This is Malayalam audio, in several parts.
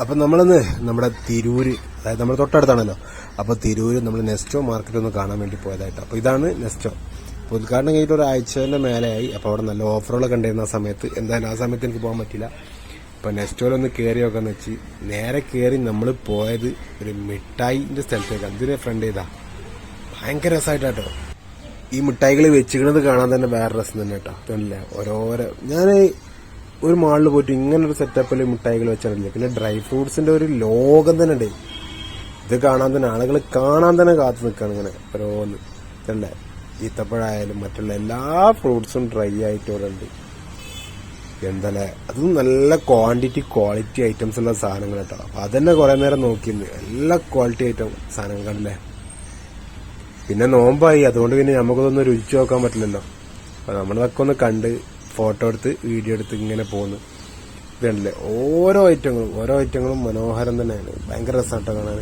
അപ്പൊ നമ്മളിന്ന് നമ്മുടെ തിരൂര് അതായത് നമ്മുടെ തൊട്ടടുത്താണല്ലോ. അപ്പോൾ തിരൂര് നമ്മൾ നെസ്റ്റോ മാർക്കറ്റ് ഒന്ന് കാണാൻ വേണ്ടി പോയതായിട്ട്. അപ്പോൾ ഇതാണ് നെസ്റ്റോ. അപ്പോൾ ഉദ്ഘാടനം കഴിഞ്ഞിട്ട് ഒരാഴ്ചേന്റെ മേലെയായി. അപ്പോൾ അവിടെ നല്ല ഓഫറുകളൊക്കെ ഉണ്ടായിരുന്ന ആ സമയത്ത്. എന്തായാലും ആ സമയത്ത് എനിക്ക് പോകാൻ പറ്റില്ല അപ്പോൾ നെസ്റ്റോയിലൊന്ന് കയറി നോക്കാന്ന് വെച്ച് നേരെ കയറി നമ്മൾ പോയത് ഒരു മിഠായിന്റെ സ്ഥലത്തേക്ക്. അതിന് ഫ്രണ്ട് ചെയ്താ. ഭയങ്കര രസമായിട്ടോ ഈ മിഠായികൾ വെച്ചിരിക്കുന്നത് കാണാൻ തന്നെ വേറെ രസം തന്നെ കേട്ടോ അതല്ലേ ഓരോരോ ഞാൻ ഒരു മാളിൽ പോയിട്ട് ഇങ്ങനെ ഒരു സെറ്റപ്പിൽ മിഠായികൾ വെച്ചിട്ടില്ല പിന്നെ ഡ്രൈ ഫ്രൂട്ട്സിന്റെ ഒരു ലോകം തന്നെ ഉണ്ട്. ഇത് കാണാൻ തന്നെ ആളുകൾ കാണാൻ തന്നെ കാത്തു നിൽക്കുകയാണ് ഇങ്ങനെ. ഓരോന്ന് ഇതല്ലേ? ഈത്തപ്പഴായാലും മറ്റുള്ള എല്ലാ ഫ്രൂട്ട്സും ഡ്രൈ ആയിട്ട് ഇവിടെ ഉണ്ട്. എന്തല്ലേ അതും നല്ല ക്വാണ്ടിറ്റി ക്വാളിറ്റി ഐറ്റംസ് ഉള്ള സാധനങ്ങൾ കേട്ടോ. അപ്പൊ അതന്നെ കുറെ നേരം നോക്കിയിരുന്നു എല്ലാ ക്വാളിറ്റി ഐറ്റം സാധനങ്ങൾ കണ്ടല്ലേ പിന്നെ നോമ്പായി. അതുകൊണ്ട് പിന്നെ നമുക്കതൊന്നും രുചിച്ചു നോക്കാൻ പറ്റില്ലല്ലോ. അപ്പൊ നമ്മളതൊക്കെ ഒന്ന് കണ്ട് ഫോട്ടോ എടുത്ത് വീഡിയോ എടുത്ത് ഇങ്ങനെ പോന്ന് ഇതുണ്ടല്ലേ ഓരോ ഐറ്റങ്ങളും ഓരോ ഐറ്റങ്ങളും മനോഹരം തന്നെയാണ്. ഭയങ്കര രസമായിട്ട് കാണാൻ.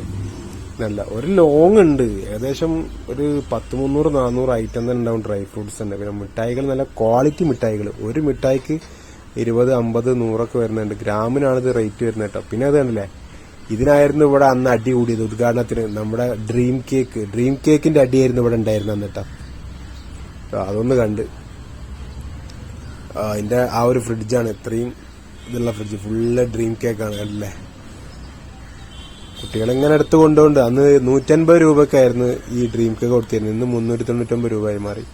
നല്ല ഒരു ലോങ് ഉണ്ട്. ഏകദേശം ഒരു പത്ത് മുന്നൂറ് നാനൂറ് ഐറ്റം തന്നെ ഉണ്ടാവും ഡ്രൈ ഫ്രൂട്ട്സ് തന്നെ. പിന്നെ മിഠായികൾ നല്ല ക്വാളിറ്റി മിഠായികൾ. ഒരു മിഠായിക്ക് ഇരുപത് അമ്പത് നൂറൊക്കെ വരുന്നുണ്ട്. ഗ്രാമിനാണ് ഇത് റേറ്റ് വരുന്നത് കേട്ടോ. പിന്നെ അത് കണ്ടില്ലേ? ഇതിനായിരുന്നു ഇവിടെ അന്ന് അടി കൂടിയത് ഉദ്ഘാടനത്തിന്. നമ്മുടെ ഡ്രീം കേക്ക് ഡ്രീം കേക്കിന്റെ അടിയായിരുന്നു ഇവിടെ ഉണ്ടായിരുന്നത് കേട്ടോ. അതൊന്ന് കണ്ട്. അതിന്റെ ആ ഒരു ഫ്രിഡ്ജാണ് ഇത്രയും ഇതുള്ള ഫ്രിഡ്ജ് ഫുള്ള് ഡ്രീം കേക്കാണ് അല്ലേ? കുട്ടികൾ ഇങ്ങനെ എടുത്ത് കൊണ്ടുകൊണ്ട് അന്ന് നൂറ്റൻപത് രൂപക്കായിരുന്നു ഈ ഡ്രീം കേക്ക് കൊടുത്തിരുന്നത്. ഇന്ന് മുന്നൂറ്റി തൊണ്ണൂറ്റൊമ്പത് രൂപയായി മാറി.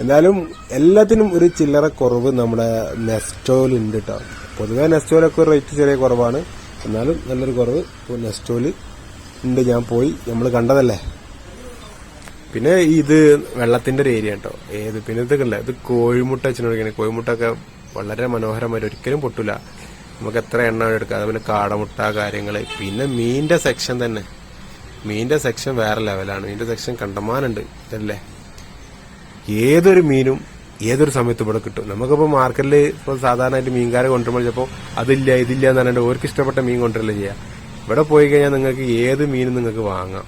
എന്നാലും എല്ലാത്തിനും ഒരു ചില്ലറ കുറവ് നമ്മുടെ നെസ്റ്റോയിൽ ഉണ്ട് കേട്ടോ പൊതുവേ നെസ്റ്റോയിലൊക്കെ റേറ്റ് ചെറിയ കുറവാണ്. എന്നാലും നല്ലൊരു കുറവ്. നെസ്റ്റോയിൽ ഉണ്ട്. ഞാൻ പോയി. നമ്മൾ കണ്ടതല്ലേ? പിന്നെ ഇത് വെള്ളത്തിന്റെ ഒരു ഏരിയ കേട്ടോ ഏത് പിന്നെ ഇതൊക്കെ ഇത് കോഴിമുട്ട വെച്ചിട്ടുണ്ടെങ്കിൽ കോഴിമുട്ട ഒക്കെ വളരെ മനോഹരമായിട്ട് ഒരിക്കലും പൊട്ടില്ല നമുക്ക് എത്ര എണ്ണ എടുക്കുക അതുപോലെ കാടമുട്ട കാര്യങ്ങൾ. പിന്നെ മീനിന്റെ സെക്ഷൻ തന്നെ. മീനിന്റെ സെക്ഷൻ വേറെ ലെവലാണ് മീനിന്റെ സെക്ഷൻ കണ്ടമാനുണ്ട്. ഇതല്ലേ? ഏതൊരു മീനും ഏതൊരു സമയത്ത് ഇവിടെ കിട്ടും. നമുക്കിപ്പോ മാർക്കറ്റിൽ ഇപ്പോൾ സാധാരണയായിട്ട് മീൻകാരെ കൊണ്ടുവരുമ്പോൾ ചിലപ്പോൾ അതില്ല ഇതില്ല എന്ന് പറഞ്ഞിട്ട് ഓർക്ക് ഇഷ്ടപ്പെട്ട മീൻ കൊണ്ടുവരില്ല ചെയ്യാം. ഇവിടെ പോയി കഴിഞ്ഞാൽ നിങ്ങൾക്ക് ഏത് മീനും നിങ്ങൾക്ക് വാങ്ങാം.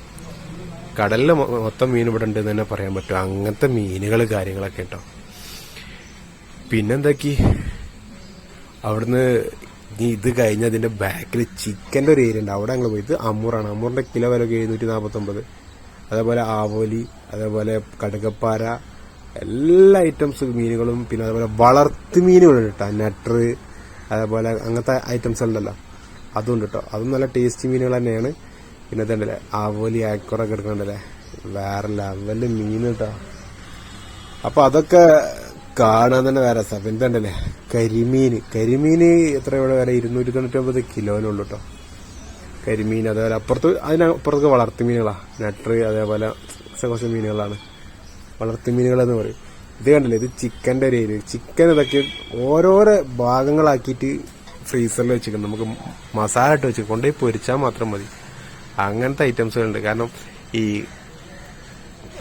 കടലിൽ മൊ- മൊത്തം മീൻ ഇവിടെ ഉണ്ട് തന്നെ പറയാൻ പറ്റും. അങ്ങനത്തെ മീനുകൾ കാര്യങ്ങളൊക്കെ കേട്ടോ പിന്നെന്താക്കി? അവിടുന്ന് നീ ഇത് കഴിഞ്ഞ അതിന്റെ ബാക്കിൽ ചിക്കന്റെ ഒരു ഏരിയ ഉണ്ട്. അവിടെ ഞങ്ങൾ പോയത് അമ്മൂറാണ് അമ്മൂറിന്റെ കിലോ വില എഴുന്നൂറ്റി നാൽപ്പത്തി ഒമ്പത് അതേപോലെ ആവോലി അതേപോലെ കടുകപ്പാര എല്ലാ ഐറ്റംസ് മീനുകളും പിന്നെ അതേപോലെ വളർത്തു മീനുകളുണ്ട് കേട്ടോ നട്ടർ അതേപോലെ അങ്ങനത്തെ ഐറ്റംസ് ഉണ്ടല്ലോ. അതും ഉണ്ട് കേട്ടോ അതും നല്ല ടേസ്റ്റി മീനുകൾ തന്നെയാണ്. പിന്നെ ഇതുണ്ടല്ലേ ആവോലി ആക്കുറൊക്കെ എടുക്കണ്ടല്ലേ വേറെ ലെവൽ മീൻ കേട്ടോ അപ്പൊ അതൊക്കെ കാണാൻ തന്നെ വേറെ രസം. പിന്നെ ഉണ്ടല്ലേ കരിമീൻ. കരിമീന് എത്ര ഇവിടെ വില? ഇരുന്നൂറ്റി തൊണ്ണൂറ്റി ഒമ്പത് കിലോനുള്ളൂ കേട്ടോ കരിമീൻ അതേപോലെ അപ്പുറത്ത് അതിനപ്പുറത്തൊക്കെ വളർത്തു മീനുകളാ. നട്ടറ് അതേപോലെ കുറച്ച് മീനുകളാണ്. വളർത്തു മീനുകളെന്ന് പറയും. ഇത് കണ്ടല്ലേ ഇത് ചിക്കന്റെ ഒരു ഏരിയ. ചിക്കൻ ഇതൊക്കെ ഓരോരോ ഭാഗങ്ങളാക്കിയിട്ട് ഫ്രീസറിൽ വെച്ചിരിക്കുന്നു. നമുക്ക് മസാല ഇട്ട് വെച്ച് കൊണ്ടുപോയി പൊരിച്ചാൽ മാത്രം മതി. അങ്ങനത്തെ ഐറ്റംസുകളുണ്ട് കാരണം ഈ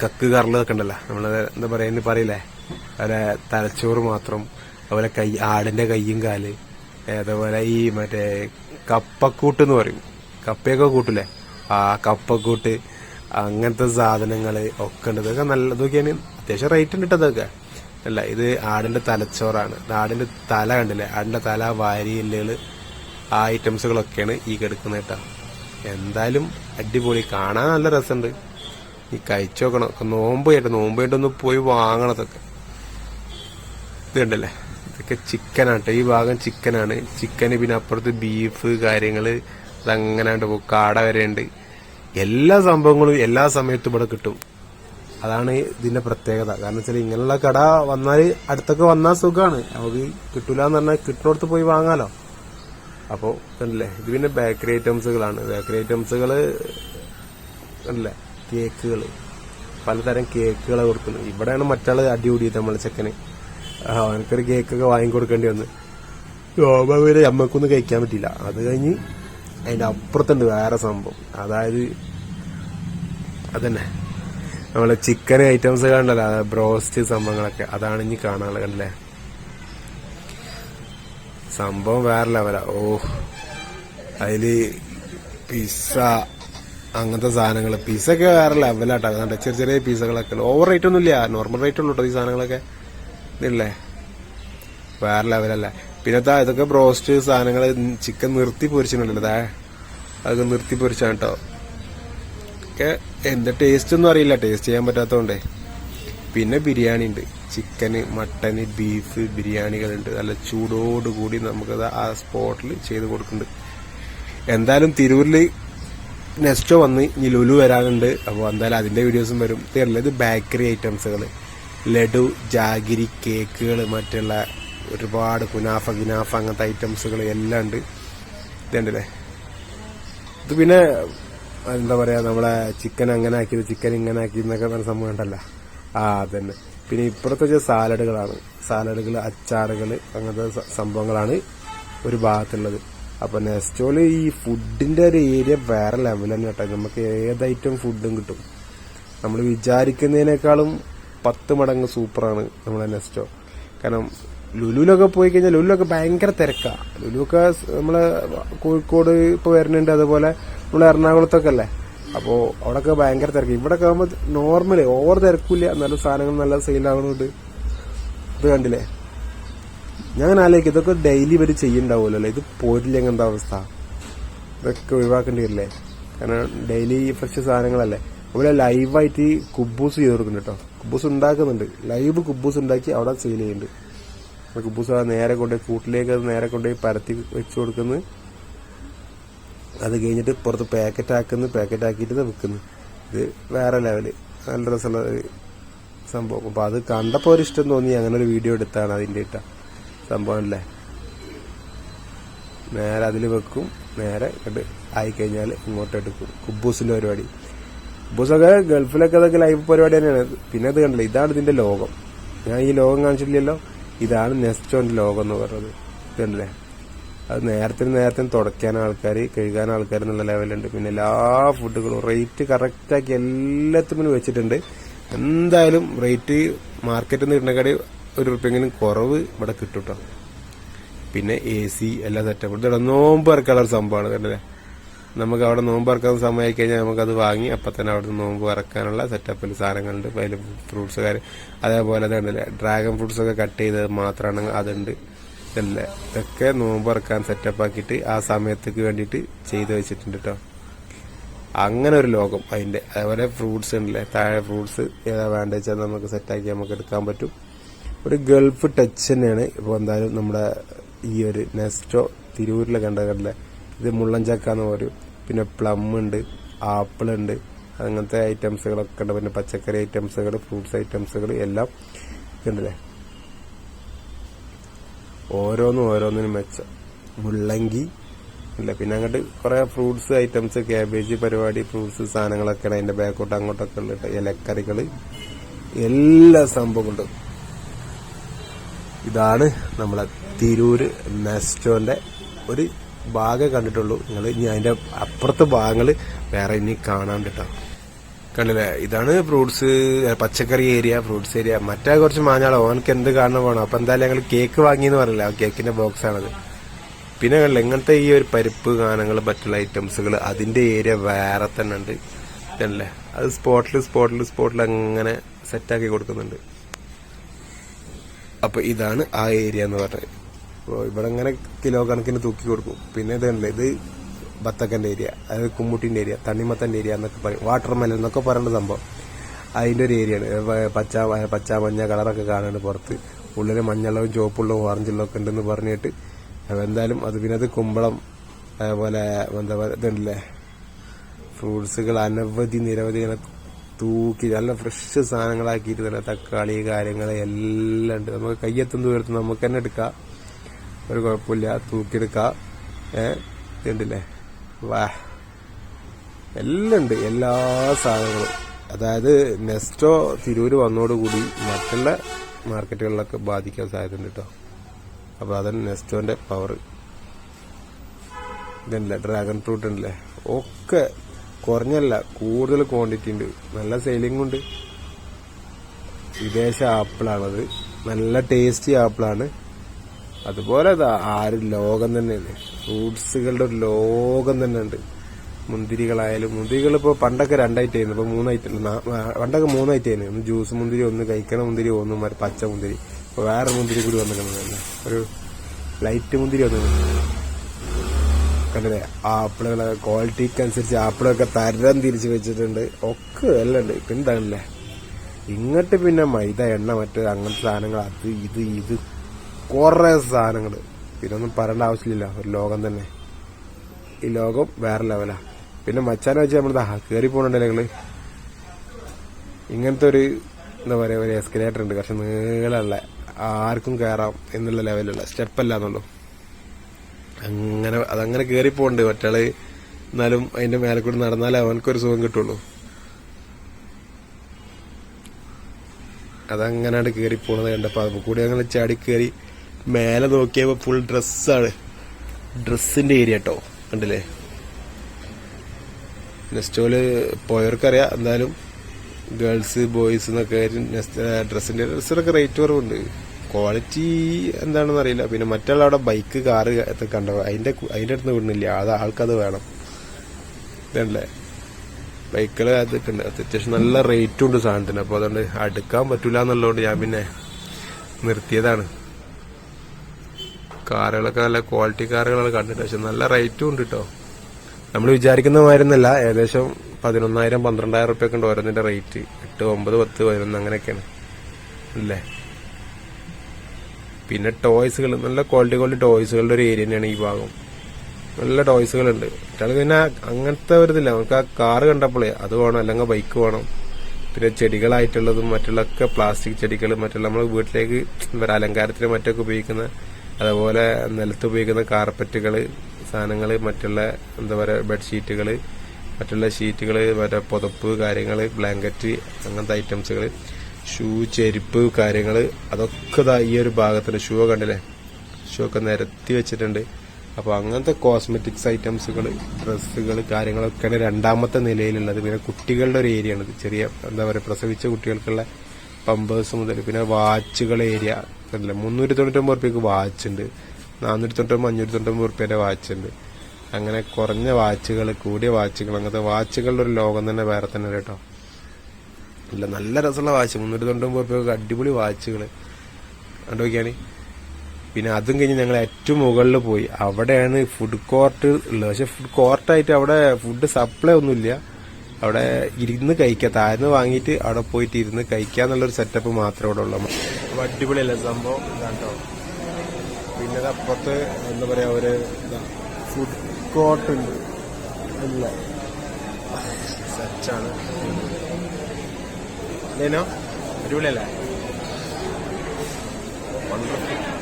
കക്ക് കറലൊക്കെ ഉണ്ടല്ലോ. നമ്മൾ എന്താ പറയുക പറയില്ലേ? അതെ തലച്ചോറ് മാത്രം അതുപോലെ കൈ ആടിന്റെ കയ്യും കാൽ അതേപോലെ ഈ മറ്റേ കപ്പക്കൂട്ട് എന്ന് പറയും. കപ്പയൊക്കെ കൂട്ടില്ലേ? ആ കപ്പക്കൂട്ട് അങ്ങനത്തെ സാധനങ്ങൾ ഒക്കെ ഉണ്ട്. ഇതൊക്കെ നല്ല ഇതൊക്കെയാണ് അത്യാവശ്യം റേറ്റ് ഉണ്ട് ഇതൊക്കെ. അല്ല ഇത് ആടിന്റെ തലച്ചോറാണ്. ആടിന്റെ തല കണ്ടില്ലേ? ആടിന്റെ തല വാരിയില്ലുകൾ ആ ഐറ്റംസുകളൊക്കെയാണ് ഈ കിടക്കുന്നത് കേട്ടോ എന്തായാലും അടിപൊളി. കാണാൻ നല്ല രസമുണ്ട്. ഈ കഴിച്ചു നോക്കണം ഒക്കെ നോമ്പ് ആയിട്ട് നോമ്പ് ആയിട്ടൊന്ന് പോയി വാങ്ങണതൊക്കെ ഇതുണ്ടല്ലേ ഇതൊക്കെ ചിക്കനാട്ടോ ഈ ഭാഗം ചിക്കനാണ് ചിക്കന് പിന്നെ അപ്പുറത്ത് ബീഫ് കാര്യങ്ങൾ അതങ്ങനെ കാട വരെയുണ്ട്. എല്ലാ സംഭവങ്ങളും എല്ലാ സമയത്തും ഇവിടെ കിട്ടും. അതാണ് ഇതിന്റെ പ്രത്യേകത. കാരണം വെച്ചാൽ ഇങ്ങനെയുള്ള കട വന്നാൽ അടുത്തൊക്കെ വന്നാൽ സുഖമാണ് നമുക്ക് കിട്ടൂല എന്ന് പറഞ്ഞാൽ കിട്ടുന്നിടത്ത് പോയി വാങ്ങാലോ. അപ്പോ കണ്ടില്ലേ ഇത് പിന്നെ ബേക്കറി ഐറ്റംസുകളാണ് ബേക്കറി ഐറ്റംസുകൾ കണ്ടില്ലേ കേക്കുകൾ പലതരം കേക്കുകളെ കൊടുക്കുന്നു ഇവിടെയാണ് മറ്റാൾ അടി കൂടിയത് നമ്മളെ ചെക്കന്. അവനക്കൊരു കേക്കൊക്കെ വാങ്ങിക്കൊടുക്കേണ്ടി വന്ന്. ഗോപാവിയുടെ അമ്മക്കൊന്നും കഴിക്കാൻ പറ്റില്ല അത് കഴിഞ്ഞ് അതിന്റെ അപ്പുറത്തുണ്ട് വേറെ സംഭവം. അതായത് അതന്നെ. നമ്മളെ ചിക്കൻ ഐറ്റംസ് കണ്ടല്ലോ ബ്രോസ്റ്റ് സംഭവങ്ങളൊക്കെ. അതാണ് ഇനി കാണാനുള്ളത് കണ്ടില്ലേ? സംഭവം വേറെ ലെവലാ ഓ അതിൽ പിസ്സ അങ്ങനത്തെ സാധനങ്ങൾ പിസ്സ ഒക്കെ വേറെ ലെവലാട്ടോ അതുകൊണ്ട് ചെറിയ ചെറിയ പിസ്സകളൊക്കെ ഓവർ റേറ്റ് ഒന്നും ഇല്ല നോർമൽ റേറ്റ് ഉള്ളൂ കേട്ടോ ഈ സാധനങ്ങളൊക്കെ. ഇല്ലേ വേറെ ലെവലല്ലേ പിന്നെ താ ഇതൊക്കെ ബ്രോസ്റ്റ് സാധനങ്ങൾ ചിക്കൻ നിർത്തി പൊരിച്ചിട്ടുണ്ടല്ലോ താ അതൊക്കെ നിർത്തി പൊരിച്ചാണ് കേട്ടോ എന്താ ടേസ്റ്റ് ഒന്നും അറിയില്ല. ടേസ്റ്റ് ചെയ്യാൻ പറ്റാത്തതുകൊണ്ടേ. പിന്നെ ബിരിയാണി ഉണ്ട് ചിക്കന് മട്ടന് ബീഫ് ബിരിയാണികളുണ്ട്. നല്ല ചൂടോടുകൂടി നമുക്കത് ആ സ്പോട്ടിൽ ചെയ്ത് കൊടുക്കുന്നുണ്ട്. എന്തായാലും തിരൂരിൽ നെക്സ്റ്റോ വന്ന് ഇനി ലുലു വരാനുണ്ട്. അപ്പോൾ എന്തായാലും അതിന്റെ വീഡിയോസും വരും. ഇത് ബേക്കറി ഐറ്റംസുകൾ ലഡു ജാഗിരി കേക്കുകൾ മറ്റുള്ള ഒരുപാട് കുനാഫ ഗുനാഫ അങ്ങനത്തെ ഐറ്റംസുകൾ എല്ലാം ഉണ്ട്. ഇതുണ്ടല്ലേ? ഇത് പിന്നെ എന്താ പറയുക നമ്മളെ ചിക്കൻ അങ്ങനെ ആക്കിയത് ചിക്കൻ ഇങ്ങനെ ആക്കി എന്നൊക്കെ പറഞ്ഞ സംഭവം ഉണ്ടല്ലോ. ആ അതന്നെ. പിന്നെ ഇപ്പുറത്തെ വെച്ചാൽ സാലഡുകളാണ്. സാലഡുകൾ അച്ചാറുകൾ അങ്ങനത്തെ സംഭവങ്ങളാണ് ഒരു ഭാഗത്തുള്ളത്. അപ്പൊ നെസ്റ്റോൾ ഈ ഫുഡിന്റെ ഒരു ഏരിയ വേറെ ലെവൽ തന്നെ കേട്ടോ. നമുക്ക് ഏത് ഐറ്റം ഫുഡും കിട്ടും. നമ്മൾ വിചാരിക്കുന്നതിനേക്കാളും പത്ത് മടങ്ങ് സൂപ്പറാണ് നമ്മളെ നെസ്റ്റോ. കാരണം ലുലുലൊക്കെ പോയി കഴിഞ്ഞാൽ ലുലുലൊക്കെ ഭയങ്കര തിരക്കാണ് ലുലുവൊക്കെ നമ്മളെ കോഴിക്കോട് ഇപ്പൊ വരുന്നുണ്ട്. അതുപോലെ നമ്മൾ എറണാകുളത്തൊക്കെ അല്ലേ? അപ്പോ അവിടെയൊക്കെ ഭയങ്കര തിരക്ക്. ഇവിടെ ആകുമ്പോൾ നോർമൽ ഓവർ തിരക്കില്ല. നല്ല സാധനങ്ങൾ നല്ല സെയിലാകുന്നുണ്ട് ഇത് കണ്ടില്ലേ? ഞാൻ ആലോചിക്കും. ഇതൊക്കെ ഡെയിലി വരെ ചെയ്യുന്നുണ്ടാവുമല്ലോ ഇത് പോരില്ല എന്താ അവസ്ഥ. ഇതൊക്കെ ഒഴിവാക്കേണ്ടി വരില്ലേ? കാരണം ഡെയിലി ഫ്രഷ് സാധനങ്ങളല്ലേ? അതുപോലെ ലൈവായിട്ട് കുബൂസ് ചെയ്ത് കൊടുക്കുന്നുണ്ട് കേട്ടോ. കുബൂസ് ഉണ്ടാക്കുന്നുണ്ട്. ലൈവ് കുബൂസ് ഉണ്ടാക്കി അവിടെ സെയിൽ ചെയ്യുന്നുണ്ട്. കുബൂസ് നേരെ കൊണ്ടുപോയി കൂട്ടിലേക്ക് നേരെ കൊണ്ടുപോയി പരത്തി വെച്ച് കൊടുക്കുന്നു അത് കഴിഞ്ഞിട്ട് പുറത്ത് പാക്കറ്റ് ആക്കുന്നു പാക്കറ്റ് ആക്കിയിട്ട് വിൽക്കുന്നു. ഇത് വേറെ ലെവൽ നല്ല രസമുള്ള ഒരു സംഭവം. അപ്പോൾ അത് കണ്ടപ്പോൾ ഒരു ഇഷ്ടം തോന്നി. അങ്ങനെ ഒരു വീഡിയോ എടുത്താണ് അതിന്റെ ഇട്ട സംഭവം അല്ലേ? നേരെ അതിൽ വെക്കും. നേരെ ആയിക്കഴിഞ്ഞാൽ ഇങ്ങോട്ട് എടുക്കും. കുബൂസിന്റെ പരിപാടി. കുബൂസൊക്കെ ഗൾഫിലൊക്കെ അതൊക്കെ ലൈവ് പരിപാടി തന്നെയാണ്. പിന്നെ അത് കണ്ടില്ല? ഇതാണ് ഇതിന്റെ ലോകം. ഞാൻ ഈ ലോകം കാണിച്ചിട്ടില്ലല്ലോ. ഇതാണ് നെസ്റ്റോന്റെ ലോകം എന്ന് പറയുന്നത് ഇതുണ്ടല്ലേ അത് നേരത്തെ നേരത്തെ തുടയ്ക്കാൻ ആൾക്കാർ കഴുകാൻ ആൾക്കാർ എന്നുള്ള ലെവലുണ്ട് പിന്നെ എല്ലാ ഫുഡുകളും റേറ്റ് കറക്റ്റാക്കി എല്ലാത്തിനും വെച്ചിട്ടുണ്ട്. എന്തായാലും റേറ്റ് മാർക്കറ്റിൽ നിന്ന് കിട്ടുന്നക്കാടി ഒരു റുപ്യെങ്കിലും കുറവ് ഇവിടെ കിട്ടും ട്ടോ പിന്നെ എ സി എല്ലാം സെറ്റപ്പ് ഇവിടെ നോമ്പ് ഇറക്കാനുള്ള സംഭവമാണ്. കണ്ടല്ലേ നമുക്ക് അവിടെ നോമ്പ് ഇറക്കാൻ സമയമായി കഴിഞ്ഞാൽ നമുക്കത് വാങ്ങി അപ്പം തന്നെ അവിടെ നോമ്പ് ഇറക്കാനുള്ള സെറ്റപ്പിൽ സാധനങ്ങളുണ്ട്. അതിൽ ഫ്രൂട്ട്സ് കാര്യം അതേപോലെ തന്നെ ഡ്രാഗൺ ഫ്രൂട്ട്സ് ഒക്കെ കട്ട് ചെയ്തത് മാത്രമാണ് അതുണ്ട്. ഇതല്ലേ? ഇതൊക്കെ നോമ്പ് ഇറക്കാൻ സെറ്റപ്പ് ആക്കിയിട്ട് ആ സമയത്തേക്ക് വേണ്ടിയിട്ട് ചെയ്ത് വെച്ചിട്ടുണ്ട് കേട്ടോ അങ്ങനെ ഒരു ലോകം അതിന്റെ. അതേപോലെ ഫ്രൂട്ട്സ് ഉണ്ടല്ലേ? താഴെ ഫ്രൂട്ട്സ് ഏതാ വേണ്ട വെച്ചാൽ നമുക്ക് സെറ്റാക്കി നമുക്ക് എടുക്കാൻ പറ്റും. ഒരു ഗൾഫ് ടച്ച് തന്നെയാണ്. ഇപ്പോൾ എന്തായാലും നമ്മുടെ ഈ ഒരു നെസ്റ്റോ തിരൂരിലെ കണ്ട കണ്ടില്ലേ ഇത് മുള്ളഞ്ചക്കാന്ന് പറയും. പിന്നെ പ്ലം ഉണ്ട് ആപ്പിൾ ഉണ്ട് അങ്ങനത്തെ ഐറ്റംസുകളൊക്കെ ഉണ്ട്. പിന്നെ പച്ചക്കറി ഐറ്റംസുകൾ ഫ്രൂട്ട്സ് ഐറ്റംസുകൾ എല്ലാം ഉണ്ടല്ലേ ഓരോന്നും ഓരോന്നിനും മെച്ചം. മുള്ളങ്കി ഇല്ല പിന്നെ അങ്ങോട്ട് കുറെ ഫ്രൂട്ട്സ് ഐറ്റംസ് കാബേജ് പരിപാടി ഫ്രൂട്ട്സ് സാധനങ്ങളൊക്കെയാണ് അതിന്റെ ബാക്കോട്ട് അങ്ങോട്ടൊക്കെ ഉള്ള ഇലക്കറികൾ എല്ലാ സംഭവമുണ്ട് ഇതാണ് നമ്മളെ തിരൂര് നെസ്റ്റോന്റെ ഒരു ഭാഗം കണ്ടിട്ടുള്ളൂ. നിങ്ങൾ ഇനി അതിന്റെ അപ്പുറത്തെ ഭാഗങ്ങൾ വേറെ ഇനി കാണാൻ കേട്ടോ കണ്ടില്ലേ? ഇതാണ് ഫ്രൂട്ട്സ് പച്ചക്കറി ഏരിയ ഫ്രൂട്ട്സ് ഏരിയ മറ്റേ കുറച്ച് മാഞ്ഞാളോ? ഓനക്ക് എന്ത് കാണണം വേണം? അപ്പൊ എന്തായാലും ഞങ്ങൾ കേക്ക് വാങ്ങിയെന്ന് പറഞ്ഞില്ല കേക്കിന്റെ ബോക്സ് ആണത്. പിന്നെ കണ്ടില്ല? ഇങ്ങനത്തെ ഈ ഒരു പരിപ്പ് ഗാനങ്ങൾ മറ്റുള്ള ഐറ്റംസുകൾ അതിന്റെ ഏരിയ വേറെ തന്നെ ഉണ്ട്. ഇതല്ലേ? അത് സ്പോട്ടിൽ സ്പോട്ടിൽ സ്പോട്ടിൽ അങ്ങനെ സെറ്റാക്കി കൊടുക്കുന്നുണ്ട്. അപ്പൊ ഇതാണ് ആ ഏരിയ എന്ന് പറഞ്ഞത്. അപ്പോൾ ഇവിടെ ഇങ്ങനെ കിലോ കണക്കിന് തൂക്കി കൊടുക്കും. പിന്നെ ഇതല്ലേ ഇത് ബത്തക്കന്റെ ഏരിയ അതായത് കുമ്മുട്ടിന്റെ ഏരിയ തണ്ണിമത്തന്റെ ഏരിയ എന്നൊക്കെ പറയും. വാട്ടർ മെലൻ എന്നൊക്കെ പറയുന്ന സംഭവം. അതിന്റെ ഒരു ഏരിയയാണ്. പച്ച പച്ച മഞ്ഞ കളറൊക്കെ കാണാണ് പുറത്ത്. ഉള്ളിൽ മഞ്ഞളവും ചുവപ്പുള്ളതും ഓറഞ്ചുള്ളതും ഒക്കെ ഉണ്ടെന്ന് പറഞ്ഞിട്ട്. എന്തായാലും അത് പിന്നെ അത് കുമ്പളം അതേപോലെ എന്താ പറയുക ഇതുണ്ടല്ലേ? ഫ്രൂട്ട്സുകൾ അനവധി നിരവധി ഇങ്ങനെ തൂക്കി നല്ല ഫ്രഷ് സാധനങ്ങളാക്കിയിട്ട് തന്നെ തക്കാളി കാര്യങ്ങൾ എല്ലാം ഉണ്ട്. നമുക്ക് കയ്യെത്തും ദൂരത്ത് നമുക്ക് തന്നെ എടുക്കാം. ഒരു കുഴപ്പമില്ല. തൂക്കിയെടുക്കാം. ഏഹ് ഇതുണ്ടല്ലേ? വാ. എല്ലാം ഉണ്ട് എല്ലാ സാധനങ്ങളും. അതായത് നെസ്റ്റോ തിരൂര് വന്നോടുകൂടി മറ്റുള്ള മാർക്കറ്റുകളിലൊക്കെ ബാധിക്കാൻ സാധ്യതയുണ്ട് കേട്ടോ അപ്പൊ അതാണ് നെസ്റ്റോന്റെ പവർ ഇതല്ലേ ഡ്രാഗൺ ഫ്രൂട്ട് ഉണ്ടല്ലേ? ഒക്കെ കുറഞ്ഞല്ല കൂടുതൽ ക്വാണ്ടിറ്റി ഉണ്ട്. നല്ല സെയിലിംഗ് ഉണ്ട്. വിദേശ ആപ്പിളാണത്. നല്ല ടേസ്റ്റി ആപ്പിളാണ്. അതുപോലെ അത് ആര് ലോകം തന്നെയാണ് ഫ്രൂട്ട്സുകളുടെ ഒരു ലോകം തന്നെ ഉണ്ട് മുന്തിരികളായാലും മുന്തിരികൾ ഇപ്പോൾ പണ്ടൊക്കെ രണ്ടായിട്ടായിരുന്നു. ഇപ്പോൾ മൂന്നായിട്ടുണ്ട്. പണ്ടൊക്കെ മൂന്നായിട്ടായിരുന്നു. ഒന്ന് ജ്യൂസ് മുന്തിരി ഒന്ന് കഴിക്കണ മുന്തിരി ഒന്ന് മറ്റേ പച്ച മുന്തിരി. ഇപ്പോൾ വേറെ മുന്തിരി കൂടി വന്നിട്ടുണ്ട് ഒരു ലൈറ്റ് മുന്തിരി വന്നിട്ടുണ്ട് കണ്ടില്ലേ? ആപ്പിളുകളെ ക്വാളിറ്റിക്ക് അനുസരിച്ച് ആപ്പിളൊക്കെ തരം തിരിച്ച് വെച്ചിട്ടുണ്ട്. ഒക്കെ എല്ലാം ഉണ്ട്. പിന്നെ എന്താണല്ലേ? ഇങ്ങോട്ട് പിന്നെ മൈദ എണ്ണ മറ്റേ അങ്ങനത്തെ സാധനങ്ങൾ അത് ഇത് ഇത് കുറെ സാധനങ്ങൾ പിന്നെ ഒന്നും പറയേണ്ട ആവശ്യമില്ല. ഒരു ലോകം തന്നെ. ഈ ലോകം വേറെ ലെവലാ. പിന്നെ മച്ചാനെ വെച്ച് നമ്മൾ കയറി പോകണുണ്ടല്ലോ നിങ്ങൾ ഇങ്ങനത്തെ ഒരു എന്താ പറയാ ഒരു എസ്കലേറ്റർ ഉണ്ട്. പക്ഷെ നീളല്ല ആർക്കും കയറാം എന്നുള്ള ലെവലുള്ള സ്റ്റെപ്പ് അല്ലാന്നുള്ളൂ അങ്ങനെ അതങ്ങനെ കയറി പോണ്ട് മറ്റാൾ. എന്നാലും അതിന്റെ മേലെ കൂടി നടന്നാലേ അവനക്കൊരു സുഖം കിട്ടുള്ളൂ. അതങ്ങനെയാണ് കയറി പോണത് കണ്ടപ്പോ അത് കൂടി അങ്ങനെ ചാടി കയറി മേലെ നോക്കിയപ്പോ ഫുൾ ഡ്രസ്സാണ് ഡ്രസ്സിന്റെ ഏരിയ കേട്ടോ കണ്ടില്ലേ? നെസ്റ്റോൽ പോയവർക്കറിയാം എന്തായാലും ഗേൾസ് ബോയ്സ് എന്നൊക്കെ ഡ്രസ്സിന്റെ ഡ്രസ്സിനൊക്കെ റേറ്റ് കുറവുണ്ട്. ക്വാളിറ്റി എന്താണെന്ന് അറിയില്ല. പിന്നെ മറ്റുള്ള അവിടെ ബൈക്ക് കാറ് കണ്ടോ അതിന്റെ അതിന്റെ അടുത്ത് വിടുന്നില്ല. അത് ആൾക്കത് വേണം. ഇതല്ലേ? ബൈക്കുകൾ അതൊക്കെ ഉണ്ട്. അത് അത്യാവശ്യം നല്ല റേറ്റും ഉണ്ട് സാധനത്തിന്. അപ്പൊ അതുകൊണ്ട് അടുക്കാൻ പറ്റൂല എന്നുള്ളതുകൊണ്ട് ഞാൻ പിന്നെ നിർത്തിയതാണ്. കാറുകളൊക്കെ നല്ല ക്വാളിറ്റി കാറുകളാണ് കണ്ടിട്ട്. പക്ഷെ നല്ല റേറ്റും ഉണ്ട് കേട്ടോ നമ്മൾ വിചാരിക്കുന്ന മാതിരിന്നല്ല ഏകദേശം പതിനൊന്നായിരം പന്ത്രണ്ടായിരം റുപ്യൊക്കെ ഉണ്ട് ഓരോന്നിന്റെ റേറ്റ് എട്ട് ഒമ്പത് പത്ത് പതിനൊന്ന് അങ്ങനെയൊക്കെയാണ്. അല്ലേ? പിന്നെ ടോയ്സുകൾ നല്ല ക്വാളിറ്റി ക്വാളിറ്റി ടോയ്സുകളുടെ ഒരു ഏരിയ തന്നെയാണ് ഈ ഭാഗം. നല്ല ടോയ്സുകളുണ്ട് ഒരാൾക്ക് പിന്നെ അങ്ങനത്തെ ഒരു നമുക്ക് ആ കാറ് കണ്ടപ്പോഴേ അത് വേണം അല്ലെങ്കിൽ ബൈക്ക് വേണം. പിന്നെ ചെടികളായിട്ടുള്ളതും മറ്റുള്ളൊക്കെ പ്ലാസ്റ്റിക് ചെടികൾ മറ്റുള്ള നമ്മൾ വീട്ടിലേക്ക് അലങ്കാരത്തിന് മറ്റൊക്കെ ഉപയോഗിക്കുന്ന അതുപോലെ നിലത്ത് ഉപയോഗിക്കുന്ന കാർപ്പറ്റുകൾ സാധനങ്ങൾ മറ്റുള്ള എന്താ പറയുക ബെഡ്ഷീറ്റുകൾ മറ്റുള്ള ഷീറ്റുകൾ മറ്റേ പുതപ്പ് കാര്യങ്ങൾ ബ്ലാങ്കറ്റ് അങ്ങനത്തെ ഐറ്റംസുകൾ ഷൂ ചെരുപ്പ് കാര്യങ്ങൾ അതൊക്കെ ദാ ഈ ഒരു ഭാഗത്തിന് ഷൂ കണ്ടില്ലേ? ഷൂ ഒക്കെ നിരത്തി വെച്ചിട്ടുണ്ട്. അപ്പോൾ അങ്ങനത്തെ കോസ്മെറ്റിക്സ് ഐറ്റംസുകൾ ഡ്രസ്സുകൾ കാര്യങ്ങളൊക്കെയാണ് രണ്ടാമത്തെ നിലയിലുള്ളത്. പിന്നെ കുട്ടികളുടെ ഒരു ഏരിയ ആണ് ചെറിയ എന്താ പറയുക പ്രസവിച്ച കുട്ടികൾക്കുള്ള പമ്പേഴ്സ് മുതൽ പിന്നെ വാച്ചുകൾ ഏരിയ കണ്ടില്ലേ മുന്നൂറ്റി തൊണ്ണൂറ്റൊമ്പത് റുപ്യക്ക് വാച്ച് ഉണ്ട് നാനൂറ്റി തൊണ്ണൂറ്റൊമ്പത് അഞ്ഞൂറ്റി തൊണ്ണൂറ്റൊമ്പത് റുപ്യന്റെ വാച്ച് ഉണ്ട് അങ്ങനെ കുറഞ്ഞ വാച്ചുകൾ കൂടിയ വാച്ചുകൾ അങ്ങനത്തെ വാച്ചുകളുടെ ഒരു ലോകം തന്നെ വേറെ തന്നെ കേട്ടോ ഇല്ല നല്ല രസമുള്ള വാച്ച് മുന്നൂറ്റി തൊണ്ണൂറ്റൊമ്പത് റുപ്യക്ക് അടിപൊളി വാച്ചുകൾ കണ്ടുനോക്കിയാണ് പിന്നെ അതും കഴിഞ്ഞ് ഞങ്ങൾ ഏറ്റവും മുകളിൽ പോയി. അവിടെയാണ് ഫുഡ് കോർട്ട് ഉള്ളത്. പക്ഷെ ഫുഡ് കോർട്ടായിട്ട് അവിടെ ഫുഡ് സപ്ലൈ ഒന്നുമില്ല. അവിടെ ഇരുന്ന് കഴിക്കുക. താഴ്ന്ന് വാങ്ങിയിട്ട് അവിടെ പോയിട്ട് ഇരുന്ന് കഴിക്കുക എന്നുള്ളൊരു സെറ്റപ്പ് മാത്രമേ ഇവിടെ ഉള്ളൂ. അടിപൊളിയല്ലേ സംഭവം? ഇതാട്ടോ പിന്നെ അപ്പുറത്ത് എന്താ പറയാ ഒരു ഫുഡ് കോർട്ട് ഉണ്ട്. അല്ല? സച്ചാണ് അല്ലേനോ അടിപൊളിയല്ലേ? വണ്ടർഫുൾ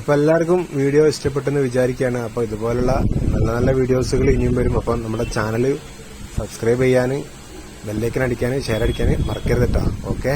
അപ്പൊ എല്ലാവർക്കും വീഡിയോ ഇഷ്ടപ്പെട്ടെന്ന് വിചാരിക്കുകയാണ് അപ്പൊ ഇതുപോലുള്ള നല്ല നല്ല വീഡിയോസുകൾ ഇനിയും വരും. അപ്പൊ നമ്മുടെ ചാനൽ സബ്സ്ക്രൈബ് ചെയ്യാൻ ബെല്ലേക്കൻ അടിക്കാൻ ഷെയർ അടിക്കാൻ മറക്കരുത് കേട്ടോ ഓക്കെ